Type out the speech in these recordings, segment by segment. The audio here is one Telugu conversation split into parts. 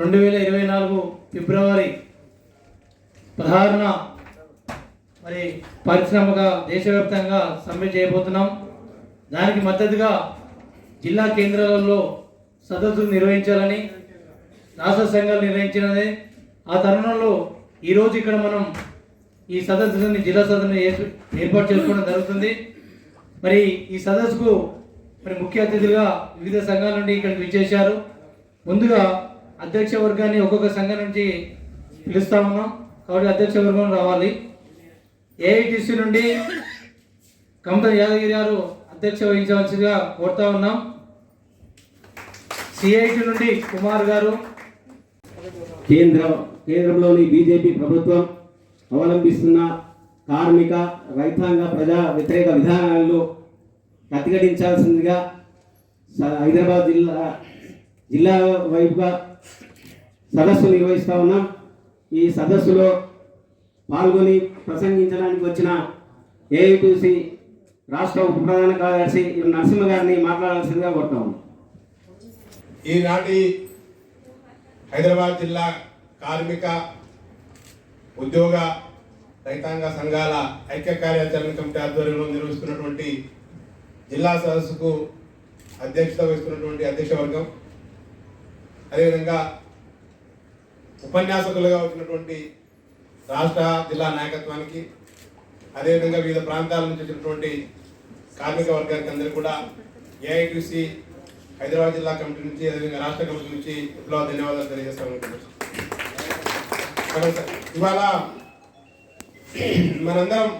రెండు వేల ఇరవై నాలుగు ఫిబ్రవరి పదహారున మరి పారిశ్రామిక దేశవ్యాప్తంగా సమ్మె చేయబోతున్నాం. దానికి మద్దతుగా జిల్లా కేంద్రాలలో సదస్సులు నిర్వహించాలని రాష్ట్ర సంఘాలు నిర్ణయించినది ఆ తరుణంలో ఈరోజు ఇక్కడ మనం ఈ సదస్సుని జిల్లా సదస్సుని ఏర్పాటు చేసుకోవడం జరుగుతుంది. మరి ఈ సదస్సుకు మరి ముఖ్య అతిథులుగా వివిధ సంఘాల నుండి ఇక్కడికి విచ్చేశారు. ముందుగా అధ్యక్ష వర్గాన్ని ఒక్కొక్క సంఘం నుంచి పిలుస్తా ఉన్నాం. కాబట్టి అధ్యక్ష వర్గం రావాలి. ఏఐటిసి నుండి కమత యాదగిరి గారు అధ్యక్ష వహించవలసిందిగా కోరుతా ఉన్నాం. సిఐటి నుండి కుమార్ గారు. కేంద్ర కేంద్రంలోని బీజేపీ ప్రభుత్వం అవలంబిస్తున్న కార్మిక రైతాంగ ప్రజా వ్యతిరేక విధానాలను ప్రతిఘటించాల్సిందిగా స- హైదరాబాద్ జిల్లా జిల్లా వైపుగా సదస్సు నిర్వహిస్తూ ఉన్నాం. ఈ సదస్సులో పాల్గొని ప్రసంగించడానికి వచ్చిన ఏఐటీసీ రాష్ట్ర ఉప ప్రధాన కార్యదర్శి నరసింహ గారిని మాట్లాడాల్సిందిగా కోరుతా ఈనాటి హైదరాబాద్ జిల్లా కార్మిక ఉద్యోగ రైతాంగ సంఘాల ఐక్య కార్యాచరణ కమిటీ ఆధ్వర్యంలో నిర్వహిస్తున్నటువంటి జిల్లా సదస్సుకు అధ్యక్షత వహిస్తున్నటువంటి అధ్యక్ష వర్గం. అదేవిధంగా ఉపన్యాసకులుగా వచ్చినటువంటి రాష్ట్ర జిల్లా నాయకత్వానికి అదేవిధంగా వివిధ ప్రాంతాల నుంచి వచ్చినటువంటి కార్మిక వర్గానికి అందరూ కూడా ఏఐటీసీ హైదరాబాద్ జిల్లా కమిటీ నుంచి అదేవిధంగా రాష్ట్ర కమిటీ నుంచి విప్లవ ధన్యవాదాలు తెలియజేస్తాము ఇవాళ మనందరం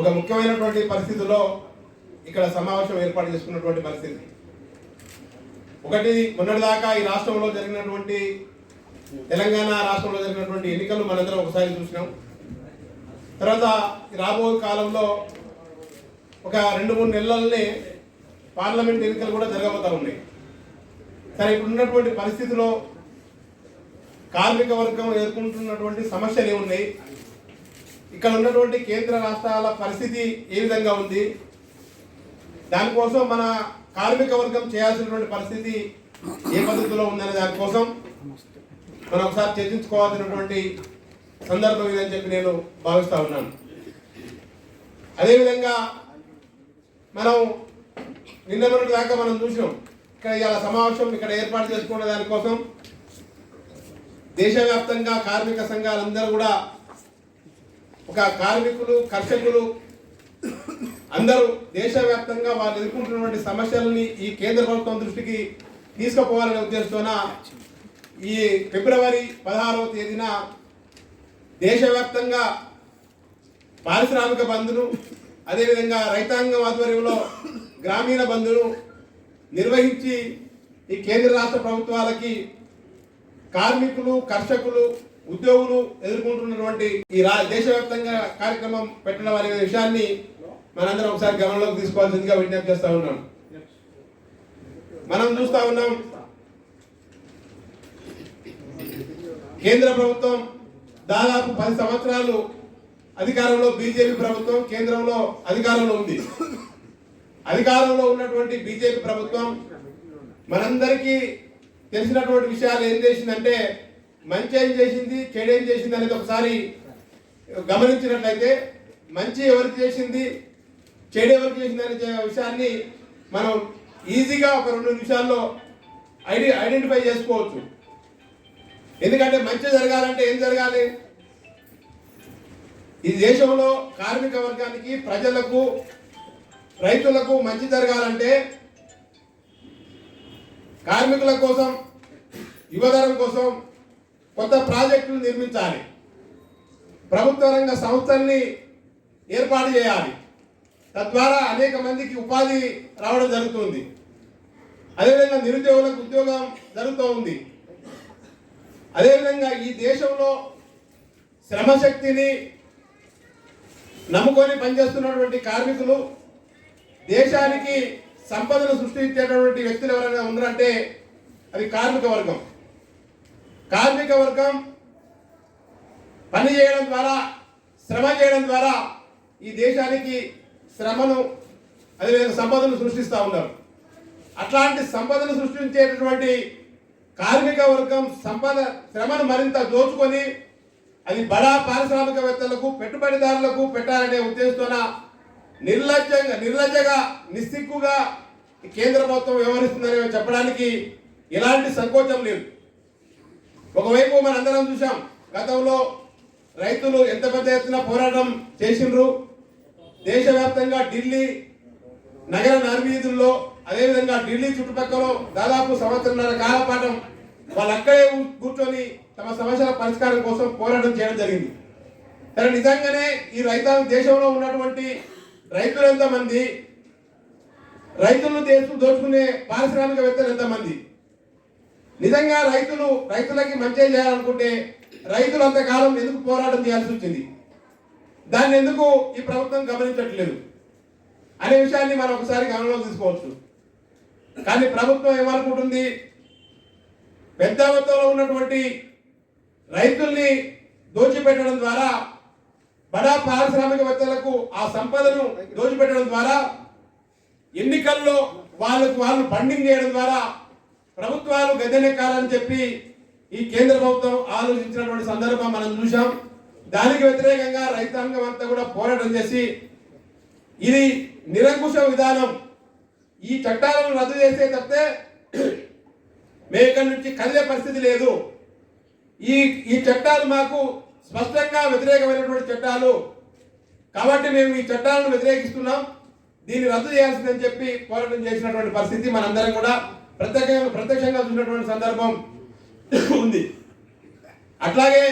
ఒక ముఖ్యమైనటువంటి పరిస్థితిలో ఇక్కడ సమావేశం ఏర్పాటు చేసుకున్నటువంటి పరిస్థితి. ఒకటి మొన్నటిదాకా ఈ రాష్ట్రంలో జరిగినటువంటి తెలంగాణ రాష్ట్రంలో జరిగినటువంటి ఎన్నికలు మనందరం ఒకసారి చూసినాం. తర్వాత రాబోయే కాలంలో ఒక రెండు మూడు నెలలనే పార్లమెంట్ ఎన్నికలు కూడా జరగబోతా ఉన్నాయి. సరే ఇప్పుడు ఉన్నటువంటి పరిస్థితిలో కార్మిక వర్గం ఎదుర్కొంటున్నటువంటి సమస్యలు ఏమున్నాయి? ఇక్కడ ఉన్నటువంటి కేంద్ర రాష్ట్రాల పరిస్థితి ఏ విధంగా ఉంది? దానికోసం మన కార్మిక వర్గం చేయాల్సినటువంటి పరిస్థితి ఏ పద్ధతిలో ఉందనే దానికోసం మనం ఒకసారి చర్చించుకోవాల్సినటువంటి సందర్భం ఇదని చెప్పి నేను భావిస్తూ ఉన్నాను. అదేవిధంగా మనం నిన్న మొన్నటి దాకా మనం చూసినాం. ఇక్కడ ఇవాళ సమావేశం ఇక్కడ ఏర్పాటు చేసుకునే దానికోసం దేశవ్యాప్తంగా కార్మిక సంఘాలందరూ కూడా ఒక కార్మికులు కర్షకులు అందరూ దేశవ్యాప్తంగా వాళ్ళు ఎదుర్కొంటున్నటువంటి సమస్యలని ఈ కేంద్ర ప్రభుత్వం దృష్టికి తీసుకుపోవాలనే ఉద్దేశంతోన ఈ ఫిబ్రవరి పదహారవ తేదీన దేశవ్యాప్తంగా పారిశ్రామిక బంధును అదేవిధంగా రైతాంగం ఆధ్వర్యంలో గ్రామీణ బంధును నిర్వహించి ఈ కేంద్ర రాష్ట్ర ప్రభుత్వాలకి కార్మికులు కర్షకులు ఉద్యోగులు ఎదుర్కొంటున్నటువంటి ఈ రా దేశవ్యాప్తంగా కార్యక్రమం పెట్టడం అనే విషయాన్ని మనందరం ఒకసారి గమనంలోకి తీసుకోవాల్సిందిగా విజ్ఞప్తి చేస్తా ఉన్నాం మనం చూస్తా ఉన్నాం కేంద్ర ప్రభుత్వం దాదాపు పది సంవత్సరాలు అధికారంలో బీజేపీ ప్రభుత్వం కేంద్రంలో అధికారంలో ఉంది. అధికారంలో ఉన్నటువంటి బీజేపీ ప్రభుత్వం మనందరికీ తెలిసినటువంటి విషయాలు ఏం చేసిందంటే మంచి ఏం చేసింది చెడు ఏం చేసింది అనేది ఒకసారి గమనించినట్లయితే మంచి ఎవరికి చేసింది చెడు ఎవరికి విషయాన్ని మనం ఈజీగా ఒక రెండు నిమిషాల్లో ఐడి ఐడెంటిఫై చేసుకోవచ్చు. ఎందుకంటే మంచి జరగాలంటే ఏం జరగాలి? ఈ దేశంలో కార్మిక వర్గానికి ప్రజలకు రైతులకు మంచి జరగాలంటే కార్మికుల కోసం యువతరం కోసం కొత్త ప్రాజెక్టులు నిర్మించాలి. ప్రభుత్వ రంగ సంస్థల్ని ఏర్పాటు చేయాలి. తద్వారా అనేక మందికి ఉపాధి రావడం జరుగుతుంది. అదేవిధంగా నిరుద్యోగులకు ఉద్యోగం జరుగుతూ ఉంది. అదేవిధంగా ఈ దేశంలో శ్రమశక్తిని నమ్ముకొని పనిచేస్తున్నటువంటి కార్మికులు దేశానికి సంపదను సృష్టించేటటువంటి వ్యక్తులు ఎవరైనా ఉన్నారంటే అది కార్మిక వర్గం. కార్మిక వర్గం పని చేయడం ద్వారా శ్రమ చేయడం ద్వారా ఈ దేశానికి శ్రమను అదేవిధంగా సంపదను సృష్టిస్తూ ఉన్నారు. అట్లాంటి సంపదను సృష్టించేటటువంటి కార్మిక వర్గం సంపద శ్రమను మరింత దోచుకొని అది బడా పారిశ్రామికవేత్తలకు పెట్టుబడిదారులకు పెట్టాలనే ఉద్దేశంతోన నిర్లజ్జంగా నిర్లజ్జగా నిస్సిగ్గుగా కేంద్ర ప్రభుత్వం వ్యవహరిస్తుందని చెప్పడానికి ఎలాంటి సంకోచం లేదు. ఒకవైపు మనందరం చూసాం గతంలో రైతులు ఎంత పెద్ద ఎత్తున పోరాటం చేసిండ్రు దేశవ్యాప్తంగా ఢిల్లీ నగర నర్వీధుల్లో అదేవిధంగా ఢిల్లీ చుట్టుపక్కల దాదాపు సంవత్సరంన్నర కాలపాఠం వాళ్ళు అక్కడే కూర్చొని తమ సమస్యల పరిష్కారం కోసం పోరాటం చేయడం జరిగింది. సరే నిజంగానే ఈ రైతాంగ దేశంలో ఉన్నటువంటి రైతులు ఎంతమంది? రైతులను దేశం దోచుకునే పారిశ్రామికవేత్తలు ఎంతమంది? నిజంగా రైతులు రైతులకి మంచి చేయాలనుకుంటే రైతులు అంతకాలం ఎందుకు పోరాటం చేయాల్సి వచ్చింది? దాన్ని ఎందుకు ఈ ప్రభుత్వం గమనించట్లేదు? అనే విషయాన్ని మనం ఒకసారి గమనంలో తీసుకోవచ్చు. కానీ ప్రభుత్వం ఏమనుకుంటుంది? పెద్ద మొత్తంలో ఉన్నటువంటి రైతుల్ని దోచిపెట్టడం ద్వారా బడా పారిశ్రామికవేత్తలకు ఆ సంపదను దోచిపెట్టడం ద్వారా ఎన్నికల్లో వాళ్ళకు వాళ్ళు ఫండింగ్ చేయడం ద్వారా ప్రభుత్వాలు గద్దెనెక్కాలని చెప్పి ఈ కేంద్ర ప్రభుత్వం ఆలోచించినటువంటి సందర్భం మనం చూసాం దానికి వ్యతిరేకంగా రైతాంగం అంతా కూడా పోరాటం చేసి ఇది నిరంకుశ విధానం. ఈ చట్టాలను రద్దు చేసే తప్పితే మేము ఇక్కడి నుంచి కదిలే పరిస్థితి లేదు. ఈ ఈ చట్టాలు మాకు స్పష్టంగా వ్యతిరేకమైనటువంటి చట్టాలు. కాబట్టి మేము ఈ చట్టాలను వ్యతిరేకిస్తున్నాం. దీన్ని రద్దు చేయాల్సిందని చెప్పి పోరాటం చేసినటువంటి పరిస్థితి మనందరం కూడా ప్రత్యేకంగా ప్రత్యక్షంగా చూసినటువంటి సందర్భం ఉంది. అట్లాగే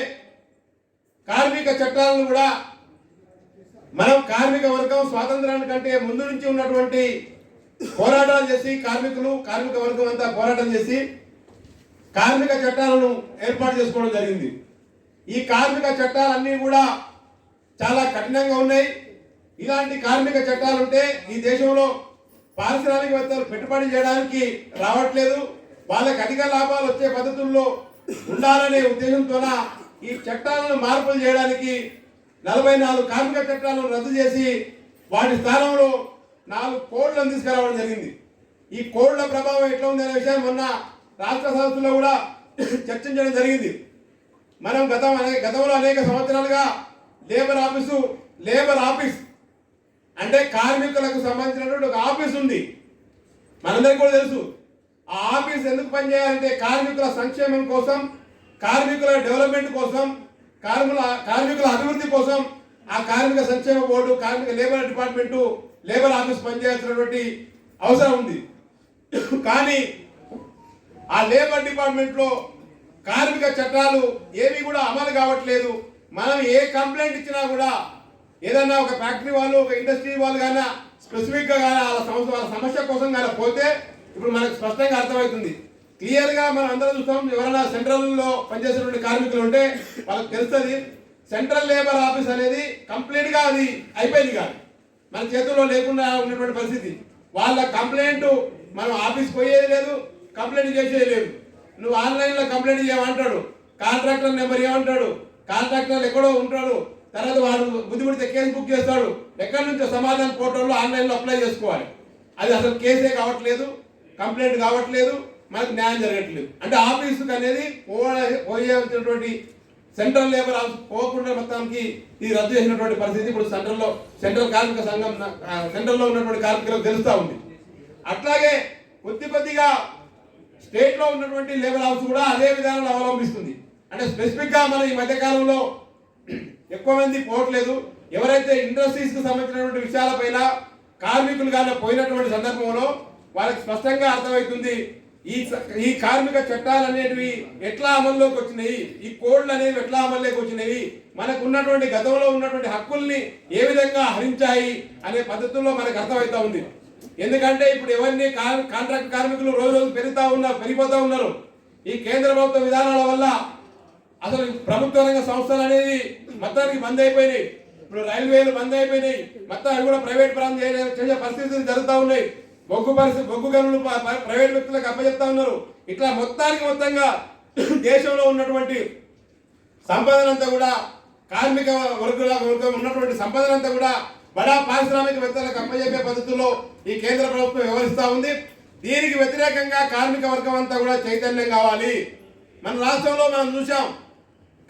కార్మిక చట్టాలను కూడా మనం కార్మిక వర్గం స్వాతంత్రానికి కంటే ముందు నుంచి ఉన్నటువంటి పోరాటాలు చేసి కార్మికులు కార్మిక వర్గం అంతా పోరాటం చేసి కార్మిక చట్టాలను ఏర్పాటు చేసుకోవడం జరిగింది. ఈ కార్మిక చట్టాలన్నీ కూడా చాలా కఠినంగా ఉన్నాయి. ఇలాంటి కార్మిక చట్టాలు ఉంటే ఈ దేశంలో పారిశ్రామికవేత్తలు పెట్టుబడి చేయడానికి రావట్లేదు. వాళ్ళకి అధిక లాభాలు వచ్చే పద్ధతుల్లో ఉండాలనే ఉద్దేశంతోన ఈ చట్టాలను మార్పులు చేయడానికి నలభై నాలుగు కార్మిక చట్టాలను రద్దు చేసి వాటి స్థానంలో నాలుగు కోడ్లను తీసుకురావడం జరిగింది. ఈ కోడ్ల ప్రభావం ఎట్లా ఉంది అనే విషయం మొన్న రాష్ట్ర సదస్సులో కూడా చర్చించడం జరిగింది. మనం గతం అనే గతంలో అనేక సంవత్సరాలుగా లేబర్ ఆఫీసు లేబర్ ఆఫీస్ అంటే కార్మికులకు సంబంధించినటువంటి ఒక ఆఫీస్ ఉంది. మనందరికీ కూడా తెలుసు. ఆ ఆఫీస్ ఎందుకు పనిచేయాలంటే కార్మికుల సంక్షేమం కోసం కార్మికుల డెవలప్మెంట్ కోసం కార్మికుల కార్మికుల అభివృద్ధి కోసం ఆ కార్మిక సంక్షేమ బోర్డు కార్మిక లేబర్ డిపార్ట్మెంటు లేబర్ ఆఫీస్ పనిచేయాల్సినటువంటి అవసరం ఉంది. కానీ ఆ లేబర్ డిపార్ట్మెంట్లో కార్మిక చట్టాలు ఏవి కూడా అమలు కావట్లేదు. మనం ఏ కంప్లైంట్ ఇచ్చినా కూడా ఏదన్నా ఒక ఫ్యాక్టరీ వాళ్ళు ఒక ఇండస్ట్రీ వాళ్ళు కానీ స్పెసిఫిక్గా కానీ వాళ్ళ సమస్య వాళ్ళ సమస్య కోసం కానీ పోతే ఇప్పుడు మనకు స్పష్టంగా అర్థమవుతుంది. క్లియర్గా మనం అందరం చూస్తాం ఎవరైనా సెంట్రల్లో పనిచేసేటువంటి కార్మికులు ఉంటే వాళ్ళకి తెలుస్తుంది సెంట్రల్ లేబర్ ఆఫీస్ అనేది కంప్లీట్గా అది అయిపోయింది కాదు. మన చేతుల్లో లేకుండా ఉన్నటువంటి పరిస్థితి. వాళ్ళ కంప్లైంట్ మనం ఆఫీస్ పోయేది లేదు కంప్లైంట్ చేసేది లేదు. నువ్వు ఆన్లైన్లో కంప్లైంట్ చేయమంటాడు కాంట్రాక్టర్ నెంబర్ ఏమంటాడు కాంట్రాక్టర్లు ఎక్కడో ఉంటాడు తర్వాత వాడు బుద్ధిపడితే కేసు బుక్ చేస్తాడు ఎక్కడి నుంచో సమాధానం పోర్టల్లో ఆన్లైన్లో అప్లై చేసుకోవాలి. అది అసలు కేసే కావట్లేదు కంప్లైంట్ కావట్లేదు మనకు న్యాయం జరగట్లేదు. అంటే ఆఫీసుకి అనేది పోయేటువంటి సెంట్రల్ లేబర్ ఆఫీస్ పోకుండా మొత్తానికి ఇది రద్దు చేసినటువంటి పరిస్థితి ఇప్పుడు సెంట్రల్లో సెంట్రల్ కార్మిక సంఘం సెంట్రల్లో ఉన్నటువంటి కార్మికులకు తెలుస్తూ ఉంది. అట్లాగే కొద్ది కొద్దిగా స్టేట్లో ఉన్నటువంటి లేబర్ హౌస్ కూడా అదే విధానం అవలంబిస్తుంది. అంటే స్పెసిఫిక్గా మనం ఈ మధ్యకాలంలో ఎక్కువ మంది పోవట్లేదు. ఎవరైతే ఇండస్ట్రీస్కి సంబంధించినటువంటి విషయాలపైన కార్మికులు పోయినటువంటి సందర్భంలో వాళ్ళకి స్పష్టంగా అర్థమవుతుంది. ఈ ఈ కార్మిక చట్టాలు అనేటివి ఎట్లా అమల్లోకి వచ్చినాయి? ఈ కోడ్లు అనేవి ఎట్లా అమల్లోకి వచ్చినాయి? మనకు ఉన్నటువంటి గతంలో ఉన్నటువంటి హక్కుల్ని ఏ విధంగా హరించాయి అనే పద్ధతుల్లో మనకు అర్థమవుతా ఉంది. ఎందుకంటే ఇప్పుడు ఎవరిని కాంట్రాక్ట్ కార్మికులు రోజు రోజు పెరుగుతా ఉన్నారు పెరిగిపోతా ఉన్నారు. ఈ కేంద్ర ప్రభుత్వ విధానాల వల్ల అసలు ప్రభుత్వ రంగ సంస్థలు అనేది మొత్తానికి బంద్ అయిపోయినాయి. ఇప్పుడు రైల్వేలు బంద్ అయిపోయినాయి. మొత్తం అవి కూడా ప్రైవేట్ ప్రాంతం చేసే పరిస్థితులు జరుగుతూ ఉన్నాయి. బొగ్గు పరిస్థితి బొగ్గు గనులు ప్రైవేట్ వ్యక్తులకు అప్పచెప్తా ఉన్నారు. ఇట్లా మొత్తానికి మొత్తంగా దేశంలో ఉన్నటువంటి సంపదనంతా కూడా కార్మిక వర్గుల వర్గం ఉన్నటువంటి సంపదనంతా కూడా బడా పారిశ్రామికవేత్తలకు అప్పచెప్పే పద్ధతుల్లో ఈ కేంద్ర ప్రభుత్వం వ్యవహరిస్తూ ఉంది. దీనికి వ్యతిరేకంగా కార్మిక వర్గం అంతా కూడా చైతన్యం కావాలి. మన రాష్ట్రంలో మనం చూసాం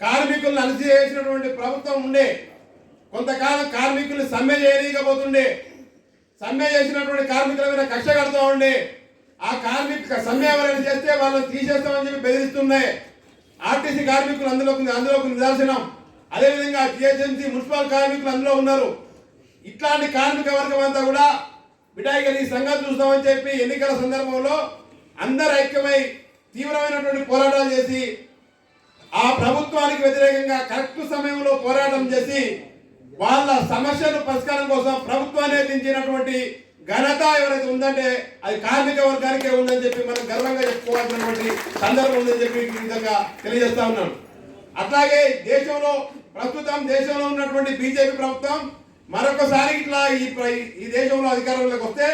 కార్మికులను అణిచివేసినటువంటి ప్రభుత్వం ఉండే కొంతకాలం కార్మికులు సమ్మె చేయలేకపోతుండే సమ్మె చేసినటువంటి కార్మికుల మీద కక్ష కడుతూ ఉండే ఆ కార్మిక సమ్మె ఎవరైనా చేస్తే వాళ్ళని తీసేస్తామని చెప్పి బెదిరిస్తున్నాయి ఆర్టీసీ కార్మికులు అందులో అందులో ఒక నిదర్శనం. అదేవిధంగా జిహెచ్ఎంసీ మున్సిపల్ కార్మికులు అందులో ఉన్నారు. ఇట్లాంటి కార్మిక వర్గం అంతా కూడా బిడాయిగా ఈ సంఘం చూస్తామని చెప్పి ఎన్నికల సందర్భంలో అందరు ఐక్యమై తీవ్రమైనటువంటి పోరాటాలు చేసి ఆ ప్రభుత్వానికి వ్యతిరేకంగా కరెక్ట్ సమయంలో పోరాటం చేసి వాళ్ళ సమస్యల పరిష్కారం కోసం ప్రభుత్వాన్ని ఎత్తించినటువంటి ఘనత ఎవరైతే ఉందంటే అది కార్మిక వర్గానికే ఉందని చెప్పి మనం గర్వంగా చెప్పుకోవాల్సినటువంటి సందర్భం ఉందని చెప్పి ఈ విధంగా తెలియజేస్తా ఉన్నాను. అట్లాగే దేశంలో ప్రస్తుతం దేశంలో ఉన్నటువంటి బీజేపీ ప్రభుత్వం మరొకసారి ఇట్లా ఈ ప్ర- ఈ దేశంలో అధికారంలోకి వస్తే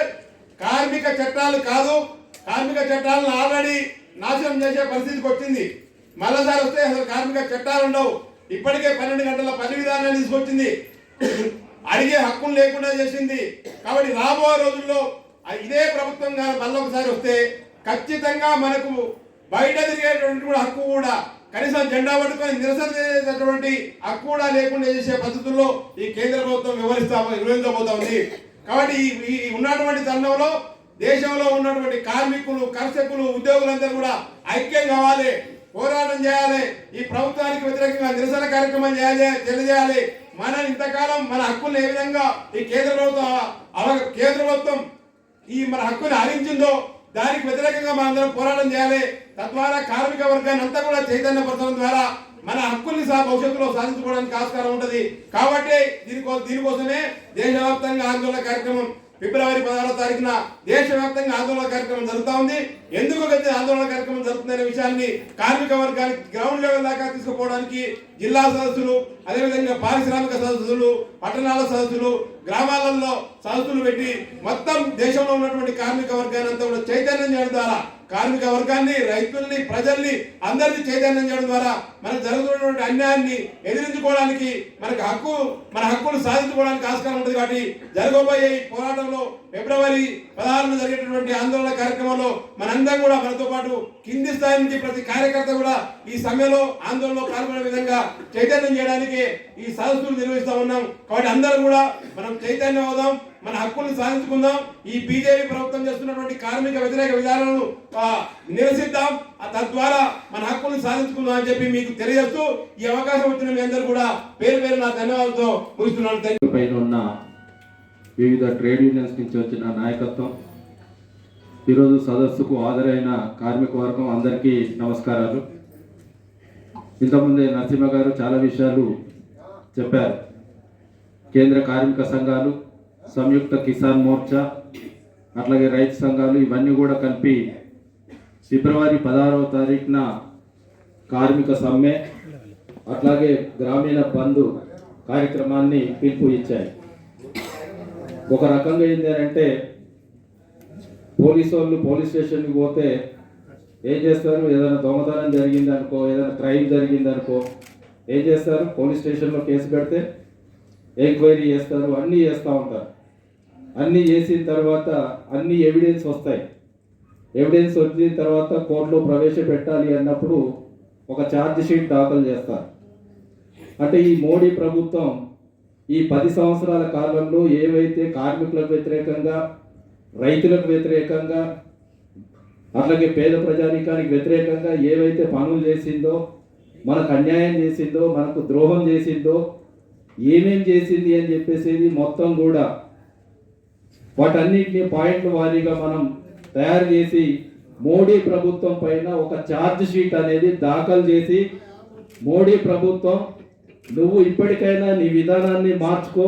కార్మిక చట్టాలు కాదు కార్మిక చట్టాలను ఆల్రెడీ నాశనం చేసే పరిస్థితికి వచ్చింది. మళ్ళీసారి వస్తే అసలు కార్మిక చట్టాలు ఉండవు. ఇప్పటికే పన్నెండు గంటల పని విధానాన్ని తీసుకొచ్చింది. అడిగే హక్కులు లేకుండా చేసింది. కాబట్టి రాబోయే రోజుల్లో ఇదే ప్రభుత్వం కానీ మళ్ళీ ఒకసారి వస్తే ఖచ్చితంగా మనకు బయట తిరిగేటువంటి కూడా హక్కు కూడా కనీసం జెండా పట్టుకొని నిరసన చేసేటటువంటి హక్కు కూడా లేకుండా చేసే పద్ధతుల్లో ఈ కేంద్ర ప్రభుత్వం వివరిస్తా వివరించబోతా ఉంది. కాబట్టి ఈ ఈ ఉన్నటువంటి తరుణంలో దేశంలో ఉన్నటువంటి కార్మికులు కర్షకులు ఉద్యోగులందరూ కూడా ఐక్యం కావాలి పోరాటం చేయాలి ఈ ప్రభుత్వానికి వ్యతిరేకంగా నిరసన కార్యక్రమం చేయాలి తెలియజేయాలి. మన ఇంతకాలం మన హక్కుల్ని ఏ విధంగా ఈ కేంద్ర ప్రభుత్వం కేంద్ర ప్రభుత్వం ఈ మన హక్కుని హరించిందో దానికి వ్యతిరేకంగా మనందరం పోరాటం చేయాలి. తద్వారా కార్మిక వర్గాన్ని అంతా కూడా చైతన్యపరచడం ద్వారా మన హక్కుల్ని సహా భవిష్యత్తులో సాధించుకోవడానికి ఆస్కారం ఉంటుంది. కాబట్టి దీనికో దీనికోసమే దేశవ్యాప్తంగా ఆందోళన కార్యక్రమం ఫిబ్రవరి పదహారో తారీఖున దేశవ్యాప్తంగా ఆందోళన కార్యక్రమం జరుగుతూ ఉంది. ఎందుకు అయితే ఆందోళన కార్యక్రమం జరుగుతుందనే విషయాన్ని కార్మిక వర్గానికి గ్రౌండ్ లెవెల్ దాకా తీసుకుపోవడానికి జిల్లా సదస్సులు అదేవిధంగా పారిశ్రామిక సదస్సులు పట్టణాల సదస్సులు గ్రామాలలో సదస్సులు పెట్టి మొత్తం దేశంలో ఉన్నటువంటి కార్మిక వర్గాన్ని అంతా కూడా చైతన్యం చేయడం ద్వారా కార్మిక వర్గాన్ని రైతుల్ని ప్రజల్ని అందరినీ చైతన్యం చేయడం ద్వారా మనకు జరుగుతున్నటువంటి అన్యాయాన్ని ఎదిరించుకోవడానికి మనకు హక్కు మన హక్కులు సాధించుకోవడానికి ఆస్కారం ఉంటుంది కాబట్టి జరగబోయే ఈ పోరాటంలో ఫిబ్రవరి పదహారున జరిగేటటువంటి ఆందోళన కార్యక్రమంలో మనందరం కూడా మనతో పాటు కింది స్థాయి నుంచి ప్రతి కార్యకర్త కూడా ఈ సమయంలో ఆందోళనలో పాల్గొనే విధంగా చైతన్యం చేయడానికి ఈ సదస్సులు నిర్వహిస్తా ఉన్నాం. కాబట్టి అందరం కూడా మనం చైతన్యం అవుదాం. మన హక్కులను సాధించుకుందాం. ఈ బీజేపీ ప్రభుత్వం చేస్తున్నటువంటి కార్మిక వ్యతిరేక విధానాలను నిరసిద్దాం. తద్వారా మన హక్కులను సాధించుకుందాం అని చెప్పి మీకు తెలియజేస్తూ ఈ అవకాశం వచ్చిన మీ అందరూ కూడా పేరు పేరు నా ధన్యవాదాలతో ముగిస్తున్నాను. పైన ఉన్న వివిధ ట్రేడ్ యూనియన్స్ నుంచి వచ్చిన నాయకత్వం ఈరోజు సదస్సుకు హాజరైన కార్మిక వర్గం అందరికీ నమస్కారాలు. ఇంతకుముందే నరసింహ గారు చాలా విషయాలు చెప్పారు. కేంద్ర కార్మిక సంఘాలు సంయుక్త కిసాన్ మోర్చా అట్లాగే రైతు సంఘాలు ఇవన్నీ కూడా కలిపి ఫిబ్రవరి పదహారవ తారీఖున కార్మిక సమ్మె అట్లాగే గ్రామీణ బంధు కార్యక్రమాన్ని పిలుపు ఇచ్చాయి. ఒక రకంగా ఏంటి అంటే పోలీసు వాళ్ళు పోలీస్ స్టేషన్కి పోతే ఏం చేస్తారు? ఏదైనా దొంగతనం జరిగింది అనుకో ఏదైనా క్రైమ్ జరిగింది అనుకో ఏం చేస్తారు? పోలీస్ స్టేషన్లో కేసు పెడితే ఎంక్వైరీ చేస్తారు అన్నీ చేస్తూ ఉంటారు. అన్నీ చేసిన తర్వాత అన్ని ఎవిడెన్స్ వస్తాయి. ఎవిడెన్స్ వచ్చిన తర్వాత కోర్టులో ప్రవేశపెట్టాలి అన్నప్పుడు ఒక ఛార్జ్ షీట్ దాఖలు చేస్తారు. అంటే ఈ మోడీ ప్రభుత్వం ఈ పది సంవత్సరాల కాలంలో ఏవైతే కార్మికులకు వ్యతిరేకంగా రైతులకు వ్యతిరేకంగా అట్లాగే పేద ప్రజానికానికి వ్యతిరేకంగా ఏవైతే పనులు చేసిందో మనకు అన్యాయం చేసిందో మనకు ద్రోహం చేసిందో ఏమేం చేసింది అని చెప్పేసి మొత్తం కూడా వాటన్నిటిని పాయింట్ల వారీగా మనం తయారు చేసి మోడీ ప్రభుత్వం పైన ఒక ఛార్జ్ షీట్ అనేది దాఖలు చేసి మోడీ ప్రభుత్వం నువ్వు ఇప్పటికైనా నీ విధానాన్ని మార్చుకో.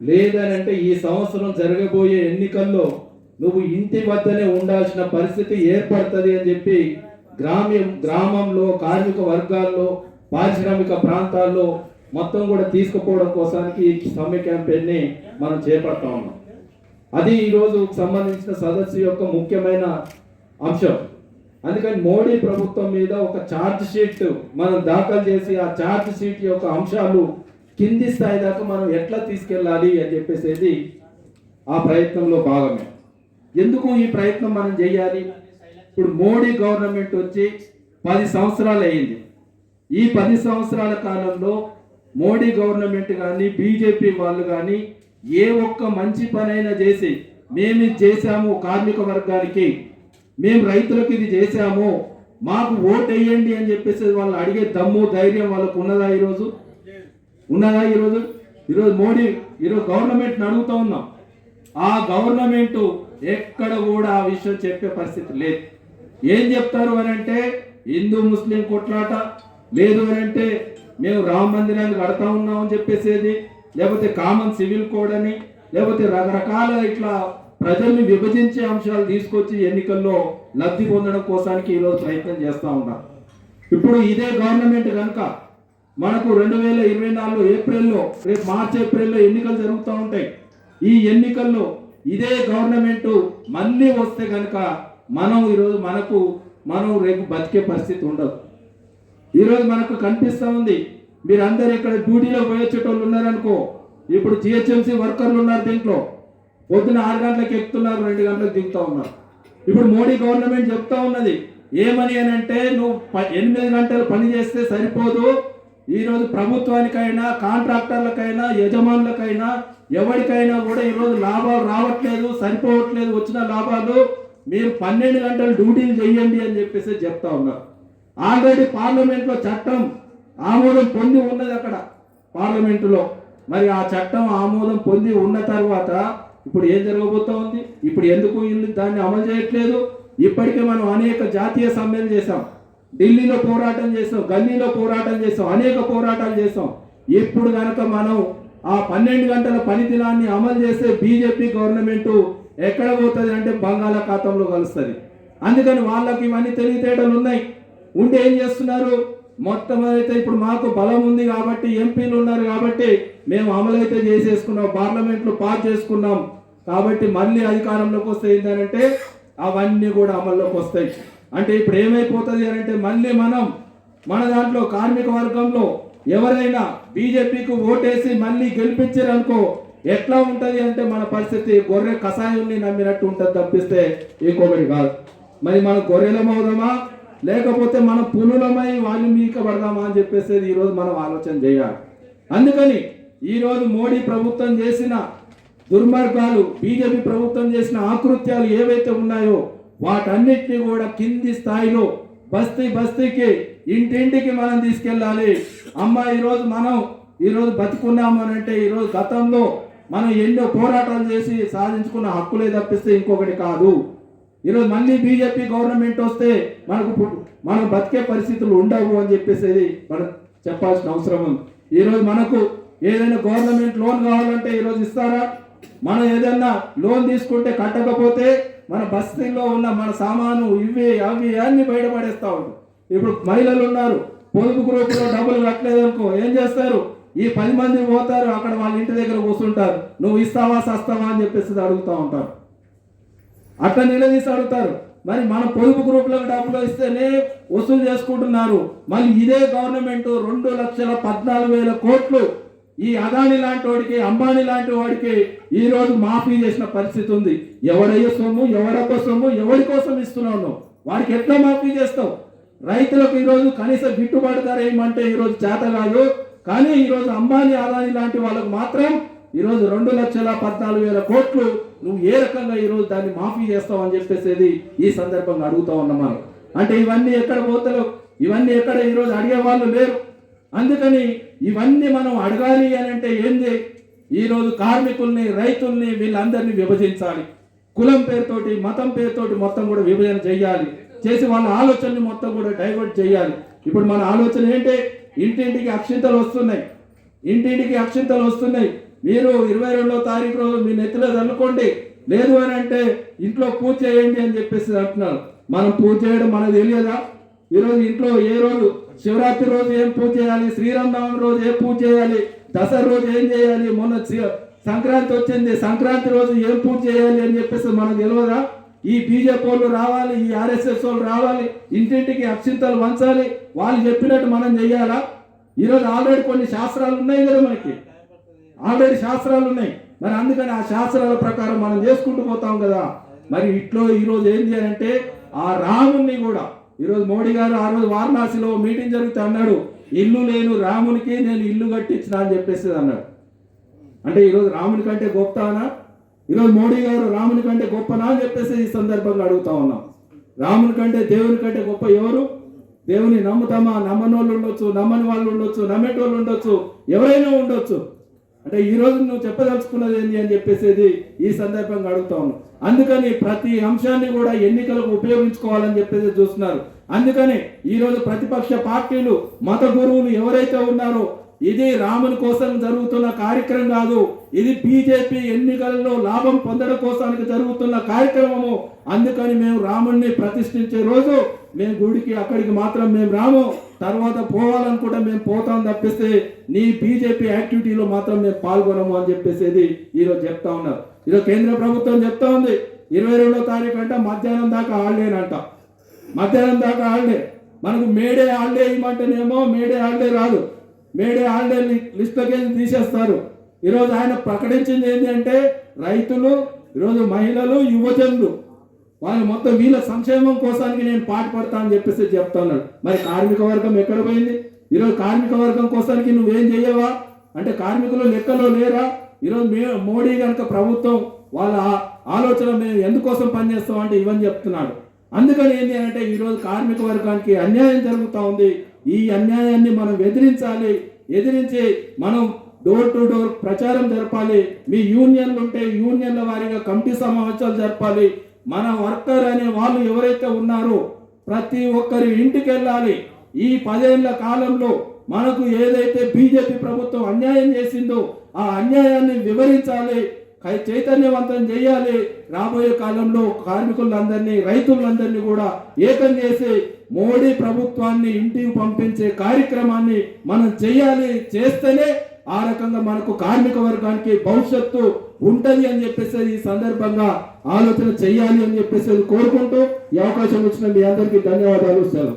లేదనంటే ఈ సంవత్సరం జరగబోయే ఎన్నికల్లో నువ్వు ఇంటి వద్దనే ఉండాల్సిన పరిస్థితి ఏర్పడుతుంది అని చెప్పి గ్రామ్యం గ్రామంలో కార్మిక వర్గాల్లో పారిశ్రామిక ప్రాంతాల్లో మొత్తం కూడా తీసుకుపోవడం కోసానికి ఈ సమ్మె క్యాంపెయిన్ని మనం చేపడతా ఉన్నాం. అది ఈరోజు సంబంధించిన సదస్సు యొక్క ముఖ్యమైన అంశం. అందుకని మోడీ ప్రభుత్వం మీద ఒక ఛార్జ్ షీట్ మనం దాఖలు చేసి ఆ ఛార్జ్ షీట్ యొక్క అంశాలు కింది స్థాయి దాకా మనం ఎట్లా తీసుకెళ్ళాలి అని చెప్పేసేది ఆ ప్రయత్నంలో భాగమే. ఎందుకు ఈ ప్రయత్నం మనం చేయాలి? ఇప్పుడు మోడీ గవర్నమెంట్ వచ్చి పది సంవత్సరాలు అయింది. ఈ పది సంవత్సరాల కాలంలో మోడీ గవర్నమెంట్ కానీ బీజేపీ వాళ్ళు కానీ ఏ ఒక్క మంచి పనైనా చేసి మేము ఇది చేశాము కార్మిక వర్గానికి మేము రైతులకు ఇది చేశాము మాకు ఓటు వేయండి అని చెప్పేసి వాళ్ళు అడిగే దమ్ము ధైర్యం వాళ్ళకు ఉన్నదా ఈరోజు? ఉన్నదా ఈరోజు? ఈరోజు మోడీ ఈరోజు గవర్నమెంట్ని అడుగుతా ఉన్నాం. ఆ గవర్నమెంట్ ఎక్కడ కూడా ఆ విషయం చెప్పే పరిస్థితి లేదు. ఏం చెప్తారు అని అంటే హిందూ ముస్లిం కొట్లాట లేదు అని అంటే మేము రామ మందిరాన్ని కడతా ఉన్నాం అని చెప్పేసేది. లేకపోతే కామన్ సివిల్ కోడ్ అని లేకపోతే రకరకాల ఇట్లా ప్రజల్ని విభజించే అంశాలు తీసుకొచ్చి ఎన్నికల్లో లబ్ధి పొందడం కోసానికి ఈరోజు ప్రయత్నం చేస్తూ ఉన్నారు ఇప్పుడు ఇదే గవర్నమెంట్ కనుక మనకు రెండు వేల ఇరవై నాలుగు ఏప్రిల్లో రేపు మార్చ్ ఏప్రిల్లో ఎన్నికలు జరుగుతూ ఉంటాయి. ఈ ఎన్నికల్లో ఇదే గవర్నమెంట్ మళ్ళీ వస్తే కనుక మనం ఈరోజు మనకు మనం రేపు బతికే పరిస్థితి ఉండదు. ఈరోజు మనకు కనిపిస్తూ ఉంది మీరందరూ ఇక్కడ డ్యూటీలో పోయొచ్చేటోళ్ళు ఉన్నారనుకో ఇప్పుడు జిహెచ్ఎంసీ వర్కర్లు ఉన్నారు దీంట్లో. పొద్దున ఆరు గంటలకు ఎక్కుతున్నారు రెండు గంటలకు దిగుతూ ఉన్నారు. ఇప్పుడు మోడీ గవర్నమెంట్ చెప్తా ఉన్నది ఏమని అని అంటే నువ్వు ఎనిమిది గంటలు పని చేస్తే సరిపోదు. ఈరోజు ప్రభుత్వానికైనా కాంట్రాక్టర్లకైనా యజమానులకైనా ఎవరికైనా కూడా ఈరోజు లాభాలు రావట్లేదు సరిపోవట్లేదు వచ్చిన లాభాలు. మీరు పన్నెండు గంటలు డ్యూటీలు చేయండి అని చెప్పేసి చెప్తా ఉన్నారు. ఆల్రెడీ పార్లమెంట్లో చట్టం ఆమోదం పొంది ఉన్నది అక్కడ పార్లమెంటులో. మరి ఆ చట్టం ఆమోదం పొంది ఉన్న తర్వాత ఇప్పుడు ఏం జరగబోతా ఉంది? ఇప్పుడు ఎందుకు ఇల్లు దాన్ని అమలు చేయట్లేదు? ఇప్పటికే మనం అనేక జాతీయ సమ్మెలు చేసాం ఢిల్లీలో పోరాటం చేసాం గల్లీలో పోరాటం చేసాం అనేక పోరాటాలు చేసాం ఇప్పుడు కనుక మనం ఆ పన్నెండు గంటల పని దినాన్ని అమలు చేస్తే బీజేపీ గవర్నమెంట్ ఎక్కడ పోతుంది అంటే బంగాళాఖాతంలో కలుస్తుంది. అందుకని వాళ్ళకి ఇవన్నీ తెలివితేటలు ఉన్నాయి. ఉంటే ఏం చేస్తున్నారు? మొత్తం అయితే ఇప్పుడు మాకు బలం ఉంది కాబట్టి ఎంపీలు ఉన్నారు కాబట్టి మేము అమలైతే చేసేసుకున్నాం పార్లమెంట్లో పాస్ చేసుకున్నాం. కాబట్టి మళ్ళీ అధికారంలోకి వస్తే ఏంటంటే అవన్నీ కూడా అమల్లోకి వస్తాయి. అంటే ఇప్పుడు ఏమైపోతుంది అని అంటే మళ్ళీ మనం మన దాంట్లో కార్మిక వర్గంలో ఎవరైనా బీజేపీకి ఓటేసి మళ్ళీ గెలిపించారు అనుకో ఎట్లా ఉంటుంది అంటే మన పరిస్థితి గొర్రె కషాయుల్ని నమ్మినట్టు ఉంటుంది తప్పిస్తే ఇంకొకటి కాదు. మరి మన గొర్రెలమవుదామా లేకపోతే మన పులులమై వాళ్ళు పడదామా అని చెప్పేసి ఈరోజు మనం ఆలోచన చేయాలి. అందుకని ఈరోజు మోడీ ప్రభుత్వం చేసిన దుర్మార్గాలు బీజేపీ ప్రభుత్వం చేసిన ఆకృత్యాలు ఏవైతే ఉన్నాయో వాటన్నిటిని కూడా కింది స్థాయిలో బస్తీ బస్తీకి ఇంటింటికి మనం తీసుకెళ్ళాలి. అమ్మ ఈరోజు మనం ఈరోజు బతుకున్నాము అని అంటే ఈరోజు గతంలో మనం ఎన్నో పోరాటాలు చేసి సాధించుకున్న హక్కులే తప్పిస్తే ఇంకొకటి కాదు. ఈరోజు మళ్ళీ బీజేపీ గవర్నమెంట్ వస్తే మనకు మనం బతికే పరిస్థితులు ఉండవు అని చెప్పేసి మనం చెప్పాల్సిన అవసరం ఉంది. ఈరోజు మనకు ఏదైనా గవర్నమెంట్ లోన్ కావాలంటే ఈరోజు ఇస్తారా? మనం ఏదైనా లోన్ తీసుకుంటే కట్టకపోతే మన బస్తీలో ఉన్న మన సామాను ఇవి అవి అన్ని బయటపడేస్తా ఉంటాం ఇప్పుడు మహిళలు ఉన్నారు పొదుపు గ్రూపులో డబ్బులు కట్టలేదు అనుకో ఏం చేస్తారు? ఈ పది మంది పోతారు అక్కడ వాళ్ళ ఇంటి దగ్గర కూర్చుంటారు. నువ్వు ఇస్తావా సస్తావా అని చెప్పేసి అడుగుతూ ఉంటారు. అట్లా నిలదీసి అడుగుతారు. మరి మన పొదుపు గ్రూపులకు డబ్బులు ఇస్తేనే వసూలు చేసుకుంటున్నారు. మళ్ళీ ఇదే గవర్నమెంట్ రెండు లక్షల పద్నాలుగు వేల కోట్లు ఈ అదాని లాంటి వాడికి అంబానీ లాంటి వాడికి ఈ రోజు మాఫీ చేసిన పరిస్థితి ఉంది. ఎవడయ్యో సొమ్ము ఎవరొక్క సొమ్ము ఎవరి కోసం ఇస్తున్నావు వాడికి ఎట్లా మాఫీ చేస్తావు? రైతులకు ఈరోజు కనీస గిట్టుబాటు ధర ఏమంటే ఈరోజు చేత కాదు. కానీ ఈరోజు అంబానీ అదాని లాంటి వాళ్ళకు మాత్రం ఈరోజు రెండు లక్షల పద్నాలుగు వేల కోట్లు నువ్వు ఏ రకంగా ఈరోజు దాన్ని మాఫీ చేస్తావు అని చెప్పేసేది ఈ సందర్భంగా అడుగుతా ఉన్నాం అంటే ఇవన్నీ ఎక్కడ పోతలు ఇవన్నీ ఎక్కడ ఈరోజు అడిగే వాళ్ళు లేరు. అందుకని ఇవన్నీ మనం అడగాలి అని అంటే ఏంది? ఈరోజు కార్మికుల్ని రైతుల్ని వీళ్ళందరినీ విభజించాలి. కులం పేరుతోటి మతం పేరుతోటి మొత్తం కూడా విభజన చేయాలి. చేసి వాళ్ళ ఆలోచనని మొత్తం కూడా డైవర్ట్ చేయాలి. ఇప్పుడు మన ఆలోచన ఏంటి? ఇంటింటికి అక్షింతలు వస్తున్నాయి. ఇంటింటికి అక్షింతలు వస్తున్నాయి. మీరు ఇరవై రెండో తారీఖు రోజు మీ నెత్తిలో చల్లుకోండి. లేదు అని అంటే ఇంట్లో పూజ చేయండి అని చెప్పేసి అంటున్నారు మనం పూజ చేయడం మనకు తెలియదా? ఈరోజు ఇంట్లో ఏ రోజు? శివరాత్రి రోజు ఏం పూజ చేయాలి? శ్రీరామనవమి రోజు ఏం పూజ చేయాలి? దసరా రోజు ఏం చేయాలి? మొన్న సంక్రాంతి వచ్చింది. సంక్రాంతి రోజు ఏం పూజ చేయాలి అని చెప్పేసి మనకు తెలియదా? ఈ బీజేపీ వాళ్ళు రావాలి ఈ ఆర్ఎస్ఎస్ వాళ్ళు రావాలి ఇంటింటికి అక్షింతలు వంచాలి. వాళ్ళు చెప్పినట్టు మనం చెయ్యాలా ఈరోజు ఆల్రెడీ కొన్ని శాస్త్రాలు ఉన్నాయి కదా మనకి. ఆల్రెడీ శాస్త్రాలు ఉన్నాయి. మరి అందుకని ఆ శాస్త్రాల ప్రకారం మనం చేసుకుంటూ పోతాం కదా. మరి ఇట్లో ఈరోజు ఏం చేయాలంటే ఆ రాముణ్ణి కూడా ఈరోజు మోడీ గారు ఆ రోజు వారణాసిలో మీటింగ్ జరిగితే అన్నాడు ఇల్లు లేను రామునికి నేను ఇల్లు కట్టించిన అని చెప్పేసి అన్నాడు. అంటే ఈరోజు రాముని కంటే గొప్పనా? ఈరోజు మోడీ గారు రాముని కంటే గొప్పనా అని చెప్పేసి ఈ సందర్భంగా అడుగుతా ఉన్నాం. రాముని కంటే దేవుని కంటే గొప్ప ఎవరు? దేవుని నమ్ముతామా? నమ్మని వాళ్ళు ఉండొచ్చు నమ్మని వాళ్ళు ఉండొచ్చు నమ్మేటోళ్ళు ఉండొచ్చు ఎవరైనా ఉండొచ్చు. అంటే ఈ రోజు నువ్వు చెప్పదలుచుకున్నది ఏంటి అని చెప్పేసేది ఈ సందర్భంగా అడుగుతా ఉన్నాం. అందుకని ప్రతి అంశాన్ని కూడా ఎన్నికలకు ఉపయోగించుకోవాలని చెప్పేసి చూస్తున్నారు. అందుకని ఈ రోజు ప్రతిపక్ష పార్టీలు మత గురువులు ఎవరైతే ఉన్నారో ఇది రాముని కోసం జరుగుతున్న కార్యక్రమం కాదు. ఇది బీజేపీ ఎన్నికలలో లాభం పొందడం కోసానికి జరుగుతున్న కార్యక్రమము. అందుకని మేము రాముణ్ణి ప్రతిష్ఠించే రోజు మేము గుడికి అక్కడికి మాత్రం మేము రాము. తర్వాత పోవాలనుకుంటే మేము పోతాం తప్పిస్తే నీ బీజేపీ యాక్టివిటీలో మాత్రం మేము పాల్గొనము అని చెప్పేసేది ఈరోజు చెప్తా ఉన్నారు. ఈరోజు కేంద్ర ప్రభుత్వం చెప్తా ఉంది. ఇరవై రెండో తారీఖు అంట మధ్యాహ్నం దాకా హాలిడేనంట మధ్యాహ్నం దాకా హాలిడే. మనకు మేడే హాలిడే ఇవ్వమంటేనేమో మేడే హాలిడే రాదు. మేడే హాలిడే లిస్ట్లోకి తీసేస్తారు. ఈరోజు ఆయన ప్రకటించింది ఏంటంటే రైతులు ఈరోజు మహిళలు యువజనులు వాళ్ళు మొత్తం వీళ్ళ సంక్షేమం కోసానికి నేను పాటుపడతా అని చెప్పేసి చెప్తున్నాడు. మరి కార్మిక వర్గం ఎక్కడ పోయింది? ఈరోజు కార్మిక వర్గం కోసానికి నువ్వేం చేయవా అంటే కార్మికులు లెక్కలో లేరా? ఈరోజు మే మోడీ కనుక ప్రభుత్వం వాళ్ళ ఆలోచన మేము ఎందుకోసం పనిచేస్తాం అంటే ఇవని చెప్తున్నాడు. అందుకని ఏంటి అంటే ఈరోజు కార్మిక వర్గానికి అన్యాయం జరుగుతూ ఉంది. ఈ అన్యాయాన్ని మనం ఎదిరించాలి. ఎదిరించి మనం డోర్ టు డోర్ ప్రచారం జరపాలి. మీ యూనియన్లు ఉంటే యూనియన్ల వారీగా కమిటీ సమావేశాలు జరపాలి. మన వర్కర్ అనే వాళ్ళు ఎవరైతే ఉన్నారో ప్రతి ఒక్కరి ఇంటికి వెళ్ళాలి. ఈ పదేళ్ళ కాలంలో మనకు ఏదైతే బీజేపీ ప్రభుత్వం అన్యాయం చేసిందో ఆ అన్యాయాన్ని వివరించాలి చైతన్యవంతం చేయాలి. రాబోయే కాలంలో కార్మికులందరినీ రైతులందరినీ కూడా ఏకం చేసి మోడీ ప్రభుత్వాన్ని ఇంటికి పంపించే కార్యక్రమాన్ని మనం చేయాలి. చేస్తేనే ఆ రకంగా మనకు కార్మిక వర్గానికి భవిష్యత్తు ఉంటది అని చెప్పేసి ఈ సందర్భంగా ఆలోచన చేయాలి అని చెప్పేసి కోరుకుంటూ ఈ అవకాశం ఇచ్చిన మీ అందరికీ ధన్యవాదాలు సెలవు.